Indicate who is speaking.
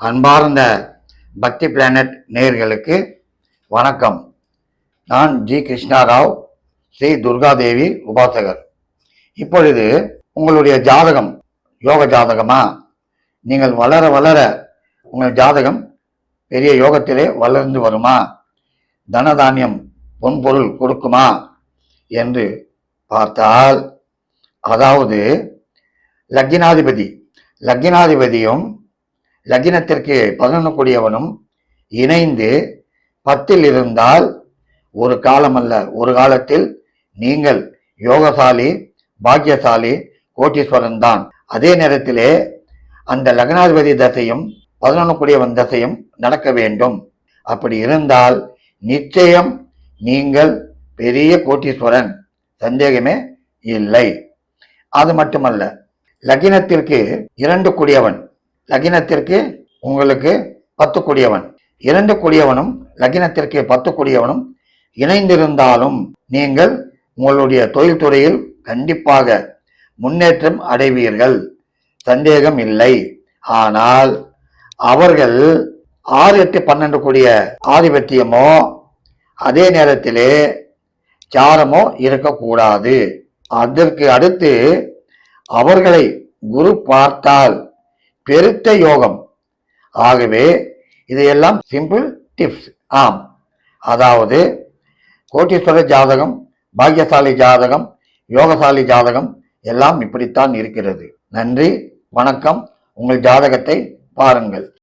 Speaker 1: அன்பார்ந்த பக்தி பிளானட் நேயர்களுக்கு வணக்கம். நான் ஜி கிருஷ்ணாராவ் ஸ்ரீ துர்காதேவி உபாசகர். இப்பொழுது உங்களுடைய ஜாதகம் யோக ஜாதகமா? நீங்கள் வளர வளர உங்கள் ஜாதகம் பெரிய யோகத்திலே வளர்ந்து வருமா? தனதானியம் பொன்பொருள் கொடுக்குமா? என்று பார்த்தால் அதாவது லக்கினாதிபதி லக்கினாதிபதியும் லக்னத்திற்கு பதினொன்று கூடியவனும் இணைந்து பத்தில் இருந்தால் ஒரு காலம் அல்ல ஒரு காலத்தில் நீங்கள் யோகசாலி பாக்கியசாலி கோட்டீஸ்வரன் தான். அதே நேரத்திலே அந்த லக்னாதிபதி தசையும் பதினொன்று கூடியவன் தசையும் நடக்க வேண்டும். அப்படி இருந்தால் நிச்சயம் நீங்கள் பெரிய கோட்டீஸ்வரன். சந்தேகமே இல்லை. அது மட்டுமல்ல லக்னத்திற்கு இரண்டு கூடியவன். லகினத்திற்கு உங்களுக்கு பத்து கூடியவன். இரண்டு கூடியவனும் லகினத்திற்கு பத்து கூடியவனும் இணைந்திருந்தாலும் நீங்கள் உங்களுடைய தொழில்துறையில் கண்டிப்பாக முன்னேற்றம் அடைவீர்கள். சந்தேகம் இல்லை. ஆனால் அவர்கள் ஆறு எட்டு பன்னெண்டு கூடிய ஆதிபத்தியமோ அதே நேரத்திலே சாரமோ இருக்கக்கூடாது. அதற்கு அடுத்து அவர்களை குரு பார்த்தால் பெருத்த யோகம். ஆகவே இதையெல்லாம் சிம்பிள் டிப்ஸ் ஆம். அதாவது கோட்டீஸ்வர ஜாதகம் பாக்கியசாலி ஜாதகம் யோகசாலி ஜாதகம் எல்லாம் இப்படித்தான் இருக்கிறது. நன்றி வணக்கம். உங்கள் ஜாதகத்தை பாருங்கள்.